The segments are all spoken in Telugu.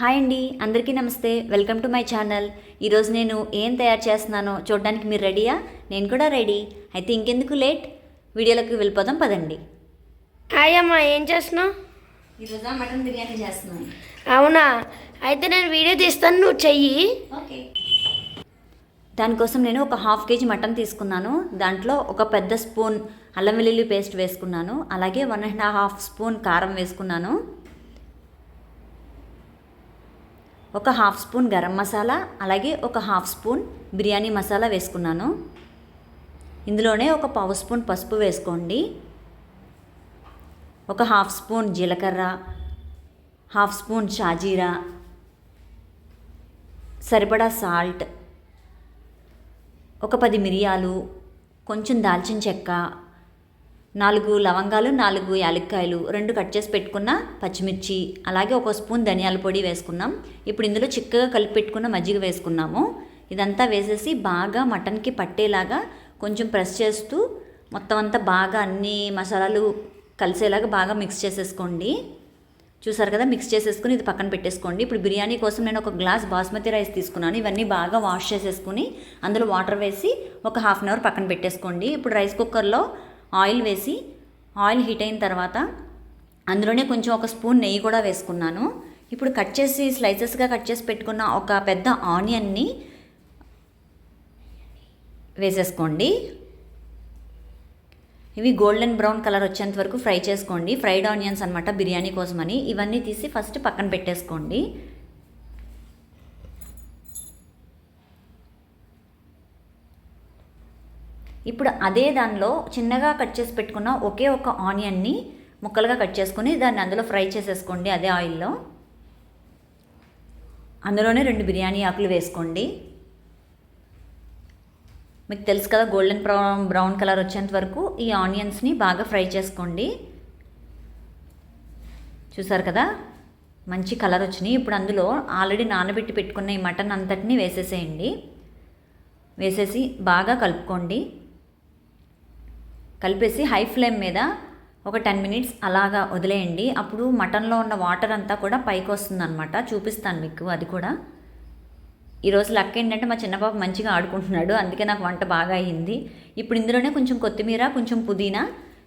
హాయ్ అండి అందరికీ నమస్తే. Welcome to my channel. ఈరోజు నేను ఏం తయారు చేస్తున్నానో చూడడానికి మీరు రెడీయా? నేను కూడా రెడీ. అయితే ఇంకెందుకు లేట్? వీడియోలోకి వెళ్ళిపోదాం పదండి. హాయ్ అమ్మా ఏం చేస్తున్నావు? ఈరోజు మటన్ బిర్యానీ చేస్తున్నాను. అవునా? అయితే నేను వీడియో తీస్తాను నువ్వు చెయ్యి. ఓకే. దానికోసం నేను ఒక హాఫ్ కేజీ మటన్ తీసుకున్నాను. దాంట్లో ఒక పెద్ద స్పూన్ అల్లం వెల్లుల్లి పేస్ట్ వేసుకున్నాను. అలాగే వన్ అండ్ హాఫ్ స్పూన్ కారం వేసుకున్నాను. ఒక హాఫ్ స్పూన్ గరం మసాలా అలాగే ఒక హాఫ్ స్పూన్ బిర్యానీ మసాలా వేసుకున్నాను. ఇందులోనే ఒక పావు స్పూన్ పసుపు వేసుకోండి. ఒక హాఫ్ స్పూన్ జీలకర్ర హాఫ్ స్పూన్ షాజీరా సరిపడా సాల్ట్ ఒక పది మిరియాలు కొంచెం దాల్చిన చెక్క నాలుగు లవంగాలు నాలుగు యాలక్కాయలు రెండు కట్ చేసి పెట్టుకున్న పచ్చిమిర్చి అలాగే ఒక స్పూన్ ధనియాల పొడి వేసుకున్నాం. ఇప్పుడు ఇందులో చిక్కగా కలిపి పెట్టుకున్న మజ్జిగ వేసుకున్నాము. ఇదంతా వేసేసి బాగా మటన్కి పట్టేలాగా కొంచెం ప్రెస్ చేస్తూ మొత్తం అంతా బాగా అన్ని మసాలాలు కలిసేలాగా బాగా మిక్స్ చేసేసుకోండి. చూసారు కదా? మిక్స్ చేసేసుకుని ఇది పక్కన పెట్టేసుకోండి. ఇప్పుడు బిర్యానీ కోసం నేను ఒక గ్లాస్ బాస్మతి రైస్ తీసుకున్నాను. ఇవన్నీ బాగా వాష్ చేసేసుకుని అందులో వాటర్ వేసి ఒక హాఫ్ అన్ అవర్ పక్కన పెట్టేసుకోండి. ఇప్పుడు రైస్ కుక్కర్లో ఆయిల్ వేసి ఆయిల్ హీట్ అయిన తర్వాత అందులోనే కొంచెం ఒక స్పూన్ నెయ్యి కూడా వేసుకున్నాను. ఇప్పుడు కట్ చేసి స్లైసెస్గా కట్ చేసి పెట్టుకున్న ఒక పెద్ద ఆనియన్ని వేసేసుకోండి. ఇవి గోల్డెన్ బ్రౌన్ కలర్ వచ్చేంత వరకు ఫ్రై చేసుకోండి. ఫ్రైడ్ ఆనియన్స్ అనమాట బిర్యానీ కోసమని. ఇవన్నీ తీసి ఫస్ట్ పక్కన పెట్టేసుకోండి. ఇప్పుడు అదే దానిలో చిన్నగా కట్ చేసి పెట్టుకున్న ఒకే ఒక ఆనియన్ని ముక్కలుగా కట్ చేసుకొని దాన్ని అందులో ఫ్రై చేసేసుకోండి అదే ఆయిల్లో. అందులోనే రెండు బిర్యానీ ఆకులు వేసుకోండి. మీకు తెలుసు కదా గోల్డెన్ బ్రౌన్ బ్రౌన్ కలర్ వచ్చేంత వరకు ఈ ఆనియన్స్ని బాగా ఫ్రై చేసుకోండి. చూసారు కదా? మంచి కలర్ వచ్చినాయి. ఇప్పుడు అందులో ఆల్రెడీ నానబెట్టి పెట్టుకున్న ఈ మటన్ అంతటిని వేసేసేయండి. వేసేసి బాగా కలుపుకోండి. కలిపేసి హై ఫ్లేమ్ మీద ఒక టెన్ మినిట్స్ అలాగా వదిలేయండి. అప్పుడు మటన్లో ఉన్న వాటర్ అంతా కూడా పైకి వస్తుందన్నమాట. చూపిస్తాను మీకు అది కూడా. ఈరోజు లక్ ఏంటంటే మా చిన్న పాప మంచిగా ఆడుకుంటున్నాడు. అందుకే నాకు వంట బాగా అయ్యింది. ఇప్పుడు ఇందులోనే కొంచెం కొత్తిమీర కొంచెం పుదీనా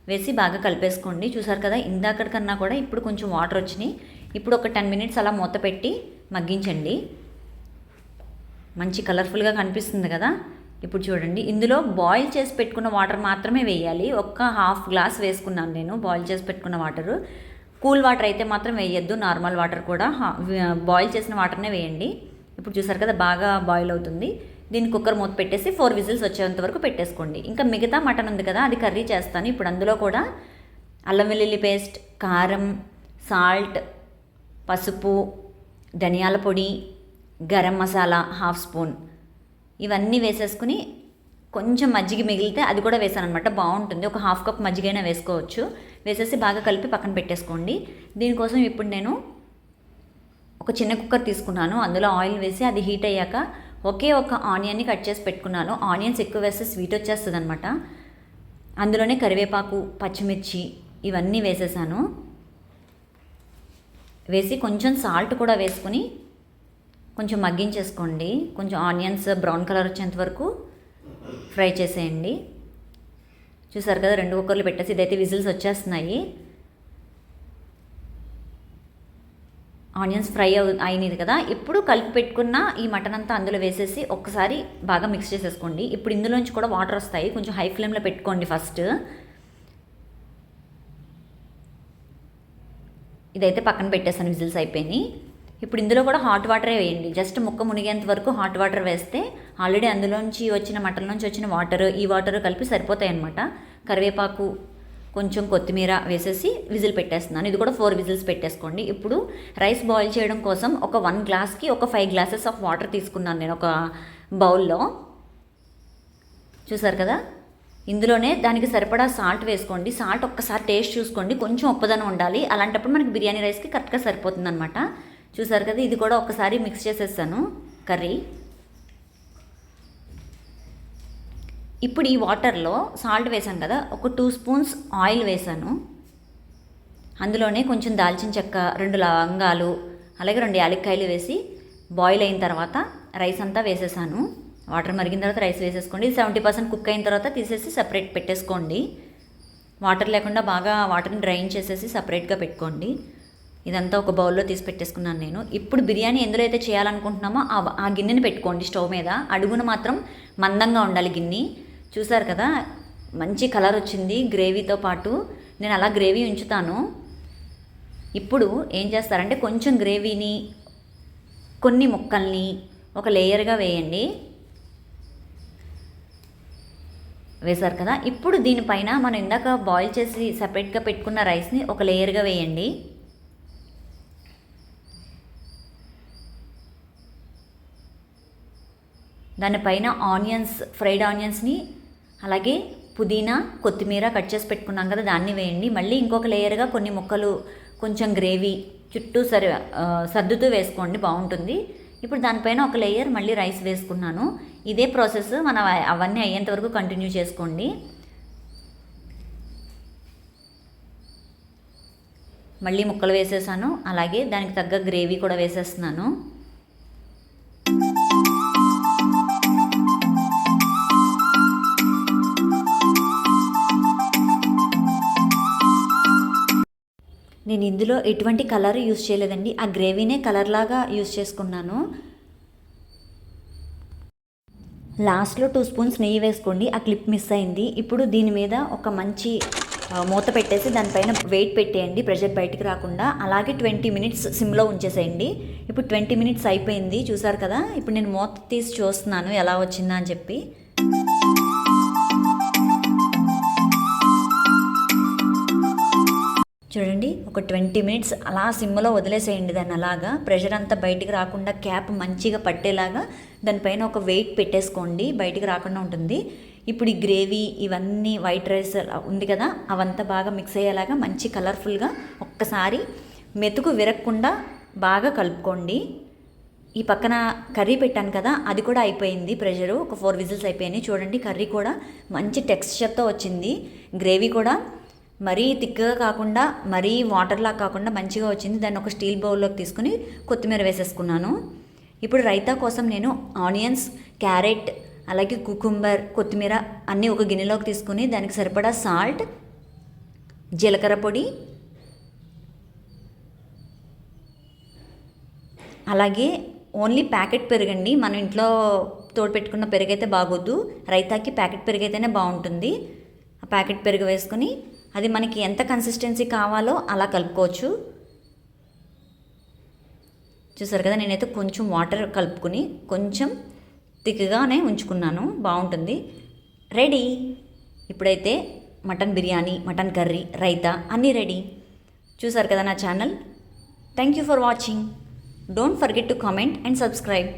వేసి బాగా కలిపేసుకోండి. చూసారు కదా ఇందాకటికన్నా కూడా ఇప్పుడు కొంచెం వాటర్ వచ్చినాయి. ఇప్పుడు ఒక టెన్ మినిట్స్ అలా మూత పెట్టి మగ్గించండి. మంచి కలర్ఫుల్గా కనిపిస్తుంది కదా. ఇప్పుడు చూడండి ఇందులో బాయిల్ చేసి పెట్టుకున్న వాటర్ మాత్రమే వేయాలి. ఒక్క హాఫ్ గ్లాస్ వేసుకున్నాను నేను బాయిల్ చేసి పెట్టుకున్న వాటరు కూల్ వాటర్ అయితే మాత్రం వేయద్దు నార్మల్ వాటర్ కూడా. బాయిల్ చేసిన వాటర్నే వేయండి. ఇప్పుడు చూసారు కదా బాగా బాయిల్ అవుతుంది. దీన్ని కుక్కర్ మూత పెట్టేసి ఫోర్ విజిల్స్ వచ్చేంత వరకు పెట్టేసుకోండి. ఇంకా మిగతా మటన్ ఉంది కదా అది కర్రీ చేస్తాను. ఇప్పుడు అందులో కూడా అల్లం వెల్లుల్లి పేస్ట్ కారం సాల్ట్ పసుపు ధనియాల పొడి గరం మసాలా హాఫ్ స్పూన్ ఇవన్నీ వేసేసుకుని కొంచెం మజ్జిగ మిగిలితే అది కూడా వేసాను అనమాట బాగుంటుంది. ఒక హాఫ్ కప్ మజ్జిగైనా వేసుకోవచ్చు. వేసేసి బాగా కలిపి పక్కన పెట్టేసుకోండి. దీనికోసం ఇప్పుడు నేను ఒక చిన్న కుక్కర్ తీసుకున్నాను. అందులో ఆయిల్ వేసి అది హీట్ అయ్యాక ఒకే ఒక ఆనియన్ని కట్ చేసి పెట్టుకున్నాను. ఆనియన్స్ ఎక్కువ వేస్తే స్వీట్ వచ్చేస్తుంది అనమాట అందులోనే కరివేపాకు పచ్చిమిర్చి ఇవన్నీ వేసేసాను. వేసి కొంచెం సాల్ట్ కూడా వేసుకుని కొంచెం మగ్గించేసుకోండి. కొంచెం ఆనియన్స్ బ్రౌన్ కలర్ వచ్చేంత వరకు ఫ్రై చేసేయండి. చూసారు కదా రెండు కుక్కర్లు పెట్టేసి ఇదైతే విజిల్స్ వచ్చేస్తున్నాయి. ఆనియన్స్ ఫ్రై అవు అయినది కదా. ఇప్పుడు కలిపి పెట్టుకున్న ఈ మటన్ అంతా అందులో వేసేసి ఒక్కసారి బాగా మిక్స్ చేసేసుకోండి. ఇప్పుడు ఇందులోంచి కూడా వాటర్ వస్తాయి. కొంచెం హై ఫ్లేమ్లో పెట్టుకోండి ఫస్ట్. ఇదైతే పక్కన పెట్టేసాను విజిల్స్ అయిపోయినాయి. ఇప్పుడు ఇందులో కూడా హాట్ వాటరే వేయండి. జస్ట్ ముక్క మునిగేంత వరకు హాట్ వాటర్ వేస్తే ఆల్రెడీ అందులోంచి వచ్చిన మటన్ నుంచి వచ్చిన వాటర్ ఈ వాటర్ కలిపి సరిపోతాయి అనమాట కరివేపాకు కొంచెం కొత్తిమీర వేసేసి విజిల్ పెట్టేస్తున్నాను. ఇది కూడా ఫోర్ విజిల్స్ పెట్టేసుకోండి. ఇప్పుడు రైస్ బాయిల్ చేయడం కోసం ఒక వన్ గ్లాస్కి ఒక ఫైవ్ గ్లాసెస్ ఆఫ్ వాటర్ తీసుకున్నాను నేను ఒక బౌల్లో. చూసారు కదా? ఇందులోనే దానికి సరిపడా సాల్ట్ వేసుకోండి. సాల్ట్ ఒక్కసారి టేస్ట్ చూసుకోండి. కొంచెం ఉప్పదనం ఉండాలి. అలాంటప్పుడు మనకి బిర్యానీ రైస్కి కరెక్ట్గా సరిపోతుంది అనమాట చూసారు కదా ఇది కూడా ఒకసారి మిక్స్ చేసేసాను కర్రీ. ఇప్పుడు ఈ వాటర్లో సాల్ట్ వేసాను కదా ఒక టూ స్పూన్స్ ఆయిల్ వేసాను. అందులోనే కొంచెం దాల్చిన చెక్క రెండు లవంగాలు అలాగే రెండు యాలక్కాయలు వేసి బాయిల్ అయిన తర్వాత రైస్ అంతా వేసేసాను. వాటర్ మరిగిన తర్వాత రైస్ వేసేసుకోండి. సెవెంటీ పర్సెంట్ కుక్ అయిన తర్వాత తీసేసి సపరేట్ పెట్టేసుకోండి. వాటర్ లేకుండా బాగా వాటర్ని డ్రైన్ చేసేసి సపరేట్గా పెట్టుకోండి. ఇదంతా ఒక బౌల్లో తీసి పెట్టేసుకున్నాను నేను. ఇప్పుడు బిర్యానీ ఎందులో అయితే చేయాలనుకుంటున్నామో ఆ ఆ గిన్నెని పెట్టుకోండి స్టవ్ మీద. అడుగున మాత్రం మందంగా ఉండాలి గిన్నె. చూసారు కదా? మంచి కలర్ వచ్చింది గ్రేవీతో పాటు. నేను అలా గ్రేవీ ఉంచుతాను. ఇప్పుడు ఏం చేస్తారంటే కొంచెం గ్రేవీని కొన్ని ముక్కల్ని ఒక లేయర్గా వేయండి. వేశారు కదా? ఇప్పుడు దీనిపైన మనం ఇందాక బాయిల్ చేసి సపరేట్గా పెట్టుకున్న రైస్ని ఒక లేయర్గా వేయండి. దానిపైన ఆనియన్స్ ఫ్రైడ్ ఆనియన్స్ని అలాగే పుదీనా కొత్తిమీర కట్ చేసి పెట్టుకున్నాం కదా దాన్ని వేయండి. మళ్ళీ ఇంకొక లేయర్గా కొన్ని ముక్కలు కొంచెం గ్రేవీ చుట్టూ సరి సర్దుతూ వేసుకోండి బాగుంటుంది. ఇప్పుడు దానిపైన ఒక లేయర్ మళ్ళీ రైస్ వేసుకున్నాను. ఇదే ప్రాసెస్ మనం అవన్నీ అయ్యేంత వరకు కంటిన్యూ చేసుకోండి. మళ్ళీ ముక్కలు వేసేసాను. అలాగే దానికి తగ్గ గ్రేవీ కూడా వేసేస్తున్నాను. నేను ఇందులో ఎటువంటి కలర్ యూస్ చేయలేదండి. ఆ గ్రేవీనే కలర్ లాగా యూస్ చేసుకున్నాను. లాస్ట్లో టూ స్పూన్స్ నెయ్యి వేసుకోండి. ఆ క్లిప్ మిస్ అయింది. ఇప్పుడు దీని మీద ఒక మంచి మూత పెట్టేసి దానిపైన వెయిట్ పెట్టేయండి. ప్రెషర్ బయటికి రాకుండా. అలాగే ట్వంటీ మినిట్స్ సిమ్లో ఉంచేసేయండి. ఇప్పుడు ట్వంటీ మినిట్స్ అయిపోయింది. చూసారు కదా? ఇప్పుడు నేను మూత తీసి చూస్తున్నాను ఎలా వచ్చిందా అని చెప్పి. చూడండి ఒక ట్వంటీ మినిట్స్ అలా సిమ్లో వదిలేసేయండి దాన్ని అలాగా. ప్రెషర్ అంతా బయటికి రాకుండా క్యాప్ మంచిగా పట్టేలాగా దానిపైన ఒక వెయిట్ పెట్టేసుకోండి బయటికి రాకుండా ఉంటుంది. ఇప్పుడు ఈ గ్రేవీ ఇవన్నీ వైట్ రైస్ అలా ఉంది కదా అవంతా బాగా మిక్స్ అయ్యేలాగా మంచి కలర్ఫుల్గా ఒక్కసారి మెతుకు విరగకుండా బాగా కలుపుకోండి. ఈ పక్కన కర్రీ పెట్టాను కదా అది కూడా అయిపోయింది ప్రెషరు. ఒక ఫోర్ విజిల్స్ అయిపోయినాయి. చూడండి కర్రీ కూడా మంచి టెక్స్చర్తో వచ్చింది. గ్రేవీ కూడా మరీ థిక్గా కాకుండా మరీ వాటర్లా కాకుండా మంచిగా వచ్చింది. దాన్ని ఒక స్టీల్ బౌల్లోకి తీసుకుని కొత్తిమీర వేసేసుకున్నాను. ఇప్పుడు రైతా కోసం నేను ఆనియన్స్ క్యారెట్ అలాగే కుకుంబర్ కొత్తిమీర అన్నీ ఒక గిన్నెలోకి తీసుకుని దానికి సరిపడా సాల్ట్ జీలకర్ర పొడి అలాగే ఓన్లీ ప్యాకెట్ పెరుగండి. మన ఇంట్లో తోడు పెట్టుకున్న పెరుగైతే బాగోద్దు రైతాకి ప్యాకెట్ పెరుగైతేనే బాగుంటుంది. ఆ ప్యాకెట్ పెరుగు వేసుకొని అది మనకి ఎంత కన్సిస్టెన్సీ కావాలో అలా కలుపుకోవచ్చు. చూసారు కదా నేనైతే కొంచెం వాటర్ కలుపుకుని కొంచెం తిక్గానే ఉంచుకున్నాను. బాగుంటుంది. రెడీ ఇప్పుడైతే mutton biryani mutton curry raita అన్నీ రెడీ చూసారు కదా నా channel thank you for watching don't forget to comment and subscribe